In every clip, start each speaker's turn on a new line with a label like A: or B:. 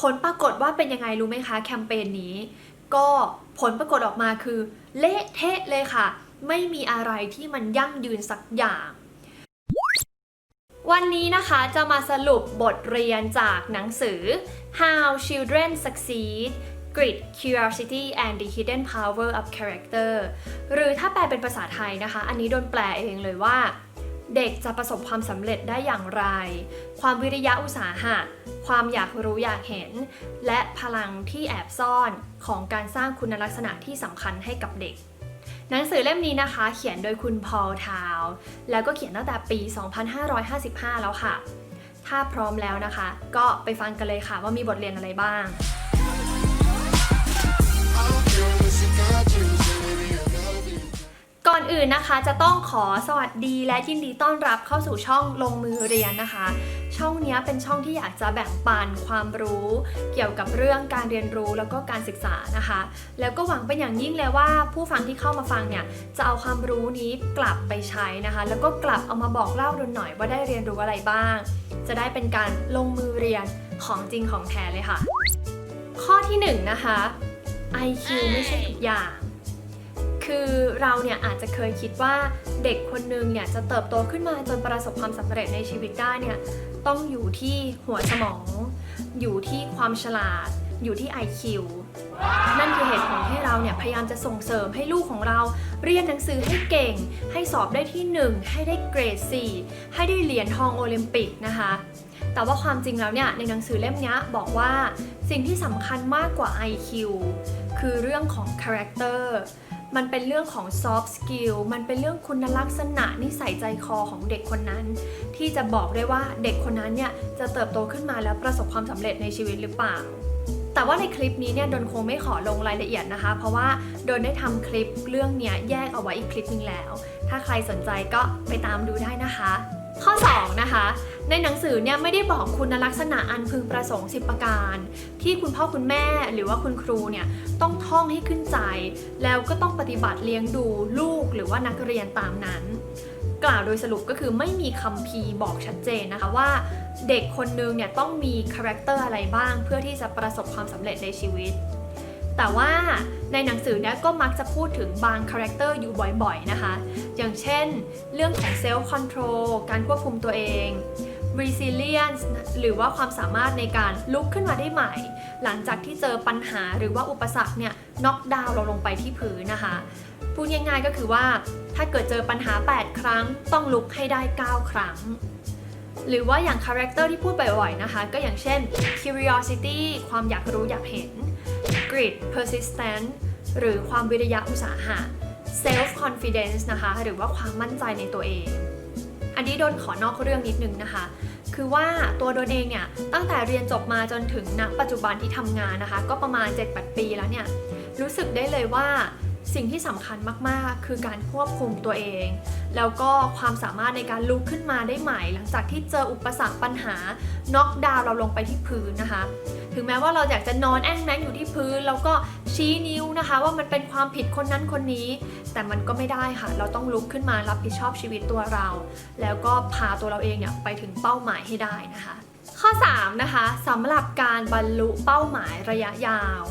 A: ผลปรากฏว่าเป็นยังไงรู้ไหมคะแคมเปญนี้ ก็ผลปรากฏออกมาคือ เละเทะเลยค่ะ ไม่มีอะไรที่มันยั่งยืนสักอย่างวันนี้นะคะจะมาสรุปบทเรียนจากหนังสือ How Children Succeed Grit Curiosity and the Hidden Power of Character หรือถ้าแปลเป็นภาษาไทยนะคะ อันนี้โดนแปลเองเลยว่า เด็กจะประสบความสำเร็จได้อย่างไร ความวิริยะอุตสาหะ ความอยากรู้อยากเห็น และพลังที่แอบซ่อนของการสร้างคุณลักษณะที่สำคัญให้กับเด็ก หนังสือเล่มนี้นะคะ เขียนโดยคุณพอลทาว แล้วก็เขียนตั้งแต่ปี 2555 แล้วค่ะ ถ้าพร้อมแล้วนะคะ ก็ไปฟังกันเลยค่ะว่ามีบทเรียนอะไรบ้าง ก่อนอื่นนะคะจะต้องขอสวัสดีและยินดีต้อนรับเข้าสู่ช่องลงมือเรียนนะคะ ช่องนี้เป็นช่องที่อยากจะแบ่งปันความรู้ เกี่ยวกับเรื่องการเรียนรู้แล้วก็การศึกษานะคะ แล้วก็หวังเป็นอย่างยิ่งเลยว่า ผู้ฟังที่เข้ามาฟังเนี่ยจะเอาความรู้นี้กลับไปใช้นะคะ แล้วก็กลับเอามาบอกเล่าดูหน่อยว่าได้เรียนรู้อะไรบ้าง จะได้เป็นการลงมือเรียนของจริงของแท้เลยค่ะ ข้อที่หนึ่งนะคะ IQ ไม่ใช่ทุกอย่าง คือเราเนี่ยอาจจะเคยคิดว่าเด็กคนนึงเนี่ยจะเติบโตขึ้นมาจนประสบความสำเร็จในชีวิตได้เนี่ยต้องอยู่ที่หัวสมอง อยู่ที่ความฉลาด อยู่ที่ IQ นั่นคือเหตุผลที่เราเนี่ยพยายามจะส่งเสริมให้ลูกของเรา เรียนหนังสือให้เก่ง ให้สอบได้ที่ 1 ให้ได้เกรด 4 ให้ได้เหรียญทองโอลิมปิกนะคะแต่ว่าความจริงแล้วเนี่ยในหนังสือเล่มนี้บอกว่าสิ่งที่สำคัญมากกว่า IQ คือเรื่องของ character มันเป็นเรื่องของ soft skill มันเป็นเรื่องคุณลักษณะนิสัยใจคอของเด็กคนนั้น ที่จะบอกได้ว่าเด็กคนนั้นเนี่ยจะเติบโตขึ้นมาแล้วประสบความสำเร็จในชีวิตหรือเปล่าแต่ว่าในคลิปนี้เนี่ยโดนคงไม่ขอลงรายละเอียดนะคะ เพราะว่าโดนได้ทำคลิปเรื่องเนี้ยแยกเอาไว้อีกคลิปหนึงแล้ว ถ้าใครสนใจก็ไปตามดูได้นะคะ ข้อ 2 นะคะ ในหนังสือเนี่ยไม่ได้บอกคุณลักษณะอันพึงประสงค์ 10 ประการ ที่คุณพ่อคุณแม่หรือว่าคุณครูเนี่ยต้องท่องให้ขึ้นใจ แล้วก็ต้องปฏิบัติเลี้ยงดูลูกหรือว่านักเรียนตามนั้น กล่าวโดยสรุปก็คือไม่มีคำพีบอกชัดเจนนะคะว่าเด็กคนนึงเนี่ยต้องมีคาแรคเตอร์อะไรบ้าง เพื่อที่จะประสบความสำเร็จในชีวิต แต่ว่าในหนังสือเนี่ยก็มักจะพูดถึงบางคาแรคเตอร์อยู่บ่อยๆนะคะ อย่างเช่น เรื่องของ self control การควบคุมตัวเอง resilience หรือว่าความสามารถในการลุกขึ้นมาได้ใหม่ หลังจากที่เจอปัญหาหรือว่าอุปสรรคเนี่ยน็อกดาวน์เราลงไปที่พื้นนะคะพูดง่ายๆก็คือว่าถ้าเกิดเจอปัญหา 8 ครั้ง ต้องลุกให้ได้ 9 ครั้ง หรือว่าอย่างคาแรคเตอร์ที่พูดบ่อยๆนะคะ ก็อย่างเช่น curiosity ความอยากรู้อยากเห็น grit persistent หรือความวิริยะอุตสาหะ self confidence นะคะ หรือว่าความมั่นใจในตัวเอง อันนี้โดนขอนอกเรื่องนิดนึงนะคะ คือว่าตัวโดนเองเนี่ย ตั้งแต่เรียนจบมาจนถึงณปัจจุบันที่ทำงานนะคะ ก็ประมาณ 7-8 ปีแล้วเนี่ย รู้สึกได้เลยว่าสิ่งที่สำคัญมากๆ คือการควบคุมตัวเอง แล้วก็ความสามารถในการลุกขึ้นมาได้ใหม่ หลังจากที่เจออุปสรรคปัญหาน็อกดาวเราลงไปที่พื้นนะคะ ถึงแม้ว่าเราอยากจะนอนแอ่งแมงอยู่ที่พื้น แล้วก็ชี้นิ้วนะคะ ว่ามันเป็นความผิดคนนั้นคนนี้ แต่มันก็ไม่ได้ค่ะ เราต้องลุกขึ้นมารับผิดชอบชีวิตตัวเรา แล้วก็พาตัวเราเองเนี่ยไปถึงเป้าหมายให้ได้นะคะ ข้อ 3 นะคะสำหรับการบรรลุเป้าหมายระยะยาว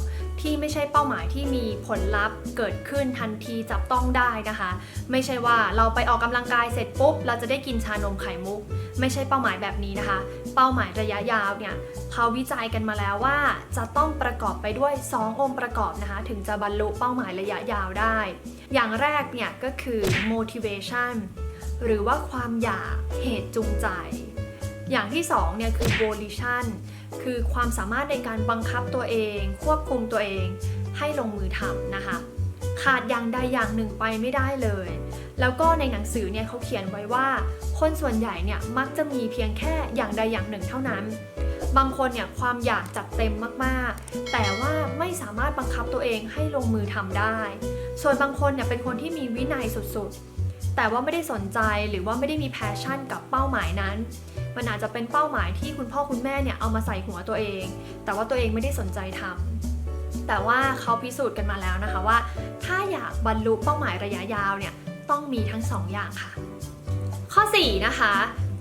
A: ที่ไม่ใช่เป้าหมายที่มีผลลัพธ์เกิดขึ้นทันทีจับต้องได้นะคะ ไม่ใช่ว่าเราไปออกกำลังกายเสร็จปุ๊บ เราจะได้กินชานมไข่มุก ไม่ใช่เป้าหมายแบบนี้นะคะ เป้าหมายระยะยาวเนี่ยเขาวิจัยกันมาแล้วว่า จะต้องประกอบไปด้วย 2 องค์ประกอบนะคะ ถึงจะบรรลุเป้าหมายระยะยาวได้ อย่างแรกเนี่ยก็คือ motivation หรือว่าความอยากเหตุจูงใจ อย่างที่2เนี่ยคือ volition คือความสามารถในการบังคับตัวเอง ควบคุมตัวเองให้ลงมือทำนะคะ ขาดอย่างใดอย่างหนึ่งไปไม่ได้เลย แล้วก็ในหนังสือเนี่ยเขาเขียนไว้ว่า คนส่วนใหญ่เนี่ยมักจะมีเพียงแค่อย่างใดอย่างหนึ่งเท่านั้น บางคนเนี่ยความอยากจัดเต็มมากๆ แต่ว่าไม่สามารถบังคับตัวเองให้ลงมือทำได้ ส่วนบางคนเนี่ยเป็นคนที่มีวินัยสุดๆ แต่ว่าไม่ได้สนใจหรือว่าไม่ได้มีแพชชั่นกับเป้าหมายนั้น มันอาจจะเป็นเป้าหมายที่คุณพ่อคุณแม่เนี่ยเอามาใส่หัวตัวเอง แต่ว่าตัวเองไม่ได้สนใจทำแต่ว่าเขาพิสูจน์กันมาแล้วนะคะว่า ถ้าอยากบรรลุเป้าหมายระยะยาวเนี่ยต้องมีทั้งสองอย่างค่ะ ข้อ 4 นะคะ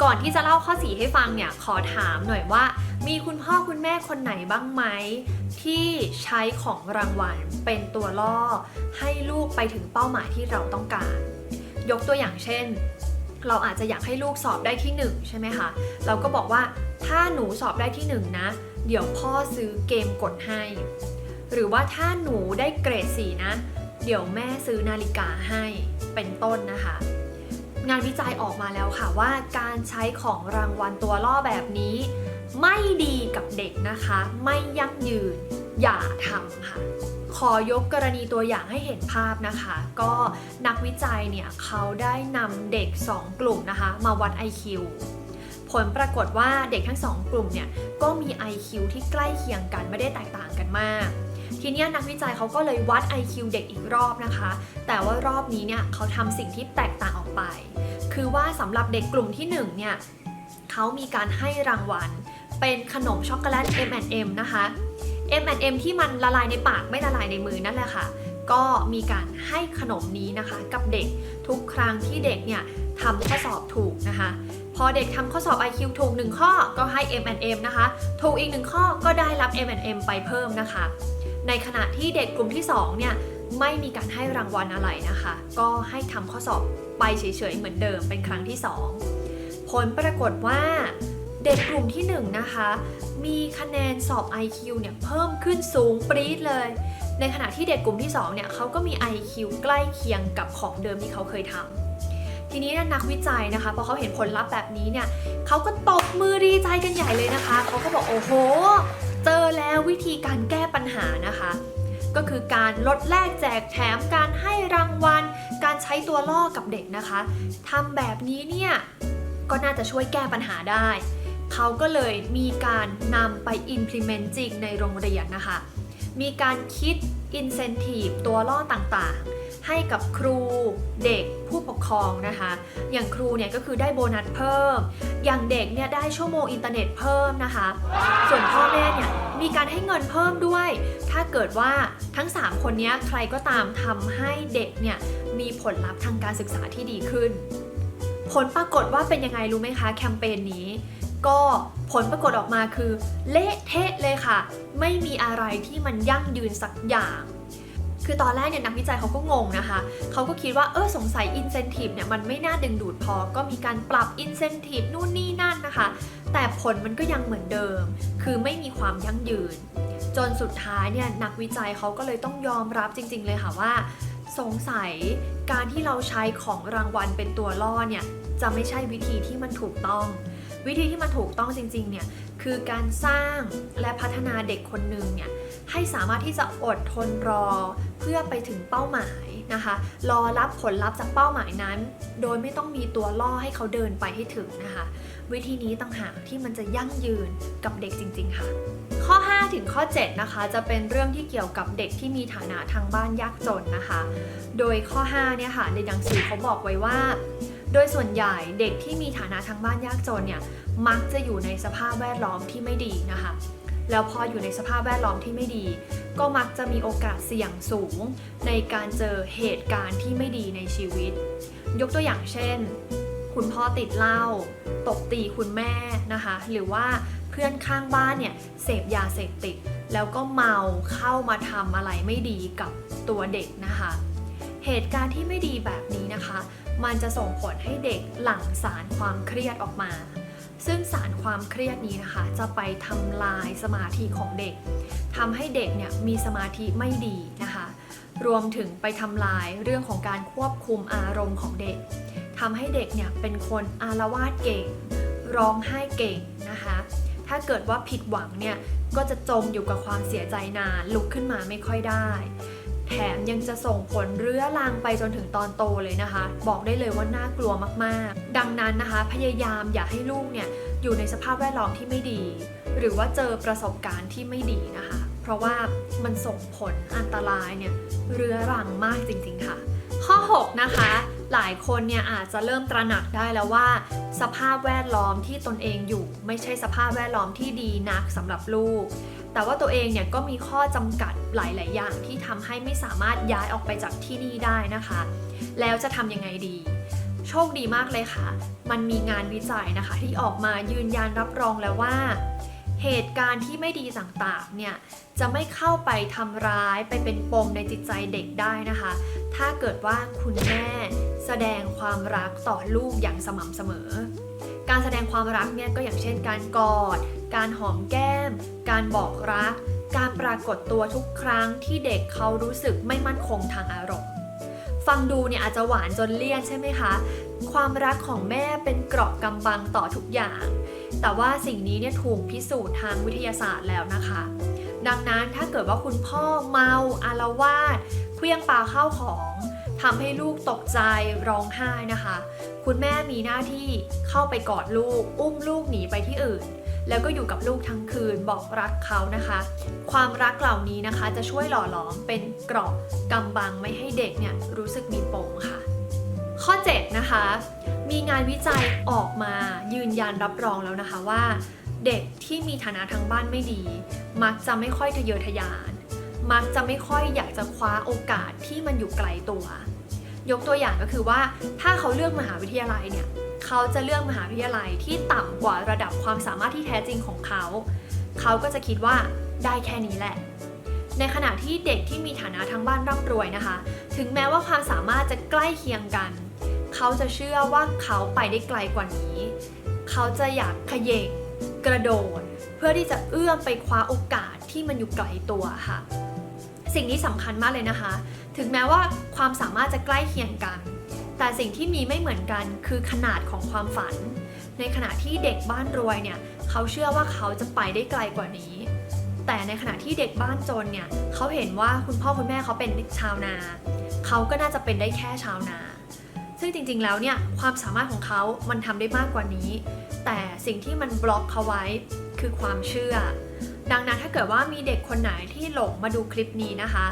A: ก่อนที่จะเล่าข้อ 4 ให้ฟังเนี่ยขอถามหน่อยว่า มีคุณพ่อคุณแม่คนไหนบ้างไหม ที่ใช้ของรางวัลเป็นตัวล่อ ให้ลูกไปถึงเป้าหมายที่เราต้องการ ยกตัวอย่างเช่น เราอาจจะอยากให้ลูกสอบได้ที่ 1 ใช่ไหมคะเราก็บอกว่าถ้าหนูสอบได้ที่ 1 นะ เดี๋ยวพ่อซื้อเกมกดให้ หรือว่าถ้าหนูได้เกรด4นะ เดี๋ยวแม่ซื้อนาฬิกาให้เป็นต้นนะคะ งานวิจัยออกมาแล้วค่ะว่าการใช้ของรางวัลตัวล่อแบบนี้ ไม่ดีกับเด็กนะคะ ไม่ยั่งยืนอย่าทำค่ะ ขอยกกรณีตัวอย่างให้เห็นภาพนะคะ ก็นักวิจัยเนี่ยเขาได้นำเด็ก 2 กลุ่มนะคะ มาวัด IQ ผลปรากฏว่าเด็กทั้ง 2 กลุ่มเนี่ยก็มี IQ ที่ใกล้เคียงกันไม่ได้แตกต่างกันมาก ทีนี้นักวิจัยเขาก็เลยวัด IQ เด็กอีกรอบนะคะ แต่ว่ารอบนี้เนี่ยเขาทำสิ่งที่แตกต่างออกไป คือว่าสำหรับเด็กกลุ่มที่1เนี่ยเขามีการให้รางวัล เป็นขนมช็อกโกแลต M&M นะคะ M&M ที่มันละลายในปากไม่ละลายในมือนั่นแหละค่ะ ก็มีการให้ขนมนี้นะคะ กับเด็กทุกครั้งที่เด็กเนี่ยทำข้อสอบถูกนะคะ พอเด็กทำข้อสอบ IQ ถูก 1 ข้อก็ให้ M&M นะคะ ถูกอีก 1 ข้อก็ได้รับ M&M ไปเพิ่มนะคะ ในขณะที่เด็กกลุ่มที่ 2 เนี่ยไม่มีการให้รางวัลอะไรนะคะ ก็ให้ทำข้อสอบไปเฉยๆเหมือนเดิมเป็นครั้งที่ 2 ผลปรากฏว่า เด็กกลุ่มที่1นะคะ มีคะแนนสอบ IQ เนี่ยเพิ่มขึ้นสูงปรี๊ดเลย ในขณะที่เด็กกลุ่มที่ 2 เนี่ยเขาก็มี IQ ใกล้เคียงกับของเดิมที่เขาเคยทำทีนี้นักวิจัยนะคะพอเขาเห็นผลลัพธ์แบบนี้เนี่ยเขาก็ตบมือดีใจกันใหญ่เลยนะคะเขาก็บอกโอ้โห เจอแล้ววิธีการแก้ปัญหานะคะก็คือการลดแลกแจกแถมการให้รางวัล การใช้ตัวล่อกับเด็กนะคะทำแบบนี้เนี่ยก็น่าจะช่วยแก้ปัญหาได้ เขาก็เลยมีการนำไป implement จริงในโรงเรียนนะคะ มีการคิด incentive ตัวล่อต่างๆ ให้กับครูเด็กผู้ปกครองนะคะ อย่างครูเนี่ยก็คือได้โบนัสเพิ่ม อย่างเด็กเนี่ยได้ชั่วโมงอินเทอร์เน็ตเพิ่มนะคะ ส่วนพ่อแม่เนี่ยมีการให้เงินเพิ่มด้วย ถ้าเกิดว่าทั้ง 3 คนเนี้ยใครก็ตามทำให้เด็กเนี่ยมีผลลัพธ์ทางการศึกษาที่ดีขึ้น ผลปรากฏว่าเป็นยังไงรู้ไหมคะแคมเปญนี้ ก็ผลปรากฏออกมาคือ เละเทะเลยค่ะ ไม่มีอะไรที่มันยั่งยืนสักอย่างคือตอนแรกเนี่ยนักวิจัยเขาก็งงนะคะ เขาก็คิดว่าเออสงสัย incentive เนี่ยมันไม่น่าดึงดูดพอ ก็มีการปรับ incentive นู่นนี่นั่นนะคะ แต่ผลมันก็ยังเหมือนเดิม คือไม่มีความยั่งยืน จนสุดท้ายเนี่ยนักวิจัยเขาก็เลยต้องยอมรับจริง ๆ เลยค่ะว่า สงสัยการที่เราใช้ของรางวัลเป็นตัวล่อเนี่ยจะไม่ใช่วิธีที่มันถูกต้อง วิธีที่มันถูกต้องจริงๆเนี่ยคือการสร้างและพัฒนาเด็กคนหนึ่งเนี่ยให้สามารถที่จะอดทนรอเพื่อไปถึงเป้าหมายนะคะรอรับผลลัพธ์จากเป้าหมายนั้น โดยไม่ต้องมีตัวล่อให้เขาเดินไปให้ถึงนะคะ วิธีนี้ต่างหากที่มันจะยั่งยืนกับเด็กจริง ๆ ค่ะ ข้อ 5 ถึงข้อ 7 นะคะ จะเป็นเรื่องที่เกี่ยวกับเด็กที่มีฐานะทางบ้านยากจนนะคะ โดยข้อ5เนี่ยค่ะในหนังสือเขาบอกไว้ว่า โดยส่วนใหญ่เด็กที่มีฐานะทางบ้านยากจนเนี่ยมักจะอยู่ในสภาพแวดล้อมที่ไม่ดีนะคะ แล้วพออยู่ในสภาพแวดล้อมที่ไม่ดี ก็มักจะมีโอกาสเสี่ยงสูง ในการเจอเหตุการณ์ที่ไม่ดีในชีวิต ยกตัวอย่างเช่น คุณพ่อติดเหล้าตบตีคุณแม่นะคะ หรือว่าเพื่อนข้างบ้านเนี่ยเสพยาเสพติด แล้วก็เมาเข้ามาทำอะไรไม่ดีกับตัวเด็กนะคะ เหตุการณ์ที่ไม่ดีแบบนี้นะคะ มันจะส่งผลให้เด็กหลั่งสารความเครียดออกมา ซึ่งสารความเครียดนี้นะคะ จะไปทำลายสมาธิของเด็กทำให้เด็กเนี่ยมีสมาธิไม่ดีนะคะ รวมถึงไปทำลายเรื่องของการควบคุมอารมณ์ของเด็กทำให้เด็กเนี่ยเป็นคนอารวาสเก่ง ร้องไห้เก่งนะคะ ถ้าเกิดว่าผิดหวังเนี่ยก็จะจมอยู่กับความเสียใจนานลุกขึ้นมาไม่ค่อยได้ แถมยังจะส่งผลเรื้อรังไปจนถึงตอนโตเลยนะคะ บอกได้เลยว่าน่ากลัวมากๆ ดังนั้นนะคะ พยายามอย่าให้ลูกเนี่ยอยู่ในสภาพแวดล้อมที่ไม่ดี หรือว่าเจอประสบการณ์ที่ไม่ดีนะคะ เพราะว่ามันส่งผลอันตรายเนี่ยเรื้อรังมากจริงๆค่ะ ข้อ 6 นะคะ หลายคนเนี่ยอาจจะเริ่มตระหนักได้แล้วว่า สภาพแวดล้อมที่ตนเองอยู่ ไม่ใช่สภาพแวดล้อมที่ดีนักสำหรับลูก แต่ว่าตัวเองเนี่ยก็มีข้อจำกัดหลาย ๆ อย่างที่ทำให้ไม่สามารถย้ายออกไปจากที่นี่ได้นะคะ แล้วจะทำยังไงดี โชคดีมากเลยค่ะ มันมีงานวิจัยนะคะ ที่ออกมายืนยันรับรองแล้วว่าเหตุการณ์ที่ไม่ดีต่างๆ เนี่ย จะไม่เข้าไปทำร้ายไปเป็นปมในจิตใจเด็กได้นะคะ ถ้าเกิดว่าคุณแม่ แสดงความรักต่อลูกอย่างสม่ำเสมอ การแสดงความรักเนี่ยก็อย่างเช่น การกอด การหอมแก้ม การบอกรัก การปรากฏตัวทุกครั้งที่เด็กเขารู้สึกไม่มั่นคงทางอารมณ์ ฟังดูเนี่ยอาจจะหวานจนเลี่ยนใช่ไหมคะ ความรักของแม่เป็นเกราะกำบังต่อทุกอย่าง แต่ว่าสิ่งนี้เนี่ยถูกพิสูจน์ทางวิทยาศาสตร์แล้วนะคะ ดังนั้นถ้าเกิดว่าคุณพ่อเมาอารวาสเคลี้ยงปาข้าวของ ทำให้ลูกตกใจร้องไห้นะคะ คุณแม่มีหน้าที่เข้าไปกอดลูก อุ้มลูกหนีไปที่อื่น แล้วก็อยู่กับลูกทั้งคืนบอกรักเขานะคะ ความรักเหล่านี้นะคะจะช่วยหล่อหลอมเป็นเกราะกำบังไม่ให้เด็กเนี่ยรู้สึกมีปมค่ะ ข้อ 7 นะคะ มีงานวิจัยออกมายืนยันรับรองแล้วนะคะว่า เด็กที่มีฐานะทางบ้านไม่ดี มักจะไม่ค่อยทะเยอทะยาน มักจะไม่ค่อยอยากจะคว้าโอกาสที่มันอยู่ไกลตัว ยกตัวอย่างก็คือว่า ถ้าเขาเลือกมหาวิทยาลัยเนี่ยเขาจะเลือกมหาวิทยาลัยที่ต่ำกว่าระดับความสามารถที่แท้จริงของเขา เขาก็จะคิดว่าได้แค่นี้แหละ ในขณะที่เด็กที่มีฐานะทางบ้านร่ำรวยนะคะ ถึงแม้ว่าความสามารถจะใกล้เคียงกัน เขาจะเชื่อว่าเขาไปได้ไกลกว่านี้ เขาจะอยากขยเยงกระโดด เพื่อที่จะเอื้อมไปคว้าโอกาสที่มันอยู่ไกลตัวค่ะ สิ่งนี้สำคัญมากเลยนะคะ ถึงแม้ว่าความสามารถจะใกล้เคียงกัน แต่สิ่งที่มีไม่เหมือนกันคือขนาดของความฝัน ในขณะที่เด็กบ้านรวยเนี่ยเขาเชื่อว่าเขาจะไปได้ไกลกว่านี้ แต่ในขณะที่เด็กบ้านจนเนี่ยเขาเห็นว่าคุณพ่อคุณแม่เขาเป็นชาวนา เขาก็น่าจะเป็นได้แค่ชาวนา ซึ่งจริงๆแล้วเนี่ยความสามารถของเขามันทำได้มากกว่านี้ แต่สิ่งที่มันบล็อกเขาไว้คือความเชื่อ ดังนั้นถ้าเกิดว่ามีเด็กคนไหนที่หลงมาดูคลิปนี้นะคะ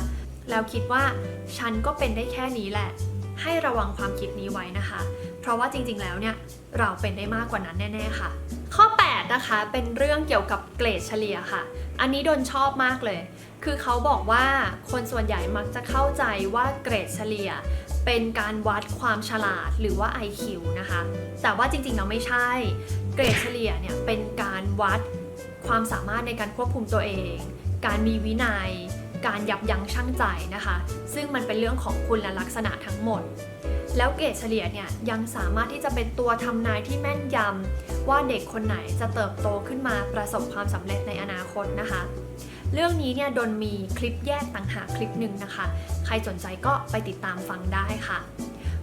A: แล้วคิดว่าฉันก็เป็นได้แค่นี้แหละ ให้ระวังความคิดนี้ไว้นะคะ เพราะว่าจริงๆแล้วเนี่ยเราเป็นได้มากกว่านั้นแน่ ๆ ค่ะ ข้อ 8 นะคะเป็นเรื่องเกี่ยวกับเกรดเฉลี่ยค่ะ อันนี้โดนชอบมากเลย คือเขาบอกว่าคนส่วนใหญ่มักจะเข้าใจว่าเกรดเฉลี่ยเป็นการวัดความฉลาดหรือว่า IQ นะคะ แต่ว่าจริงๆเราไม่ใช่ เกรดเฉลี่ยเนี่ยเป็นการวัด ความสามารถในการควบคุมตัวเอง การมีวินัย การยับยั้งชั่งใจนะคะ ซึ่งมันเป็นเรื่องของคุณแลักษณะทั้งหมด แล้วเกรดเฉลี่ยเนี่ยยังสามารถที่จะเป็นตัวทำนายที่แม่นยำว่าเด็กคนไหนจะเติบโตขึ้นมาประสบความสำเร็จในอนาคตนะคะ เรื่องนี้เนี่ยดนมีคลิปแยกต่างหากคลิปหนึ่งนะคะ ใครสนใจก็ไปติดตามฟังได้ค่ะ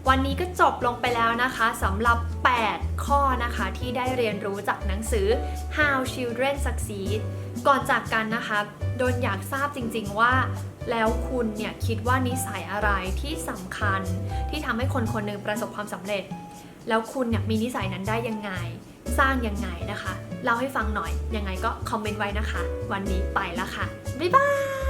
A: วันนี้ก็จบลงไปแล้วนะคะสำหรับ 8 ข้อนะคะ ที่ได้เรียนรู้จากหนังสือ How Children Succeed ก่อนจากกันนะคะโดนอยากทราบจริงๆว่า แล้วคุณเนี่ยคิดว่านิสัยอะไรที่สำคัญ ที่ทำให้คนคนหนึ่งประสบความสำเร็จ แล้วคุณเนี่ยมีนิสัยนั้นได้ยังไง สร้างยังไงนะคะเล่าให้ฟังหน่อยยังไงก็คอมเมนต์ไว้นะคะ วันนี้ไปแล้วค่ะ บ๊ายบาย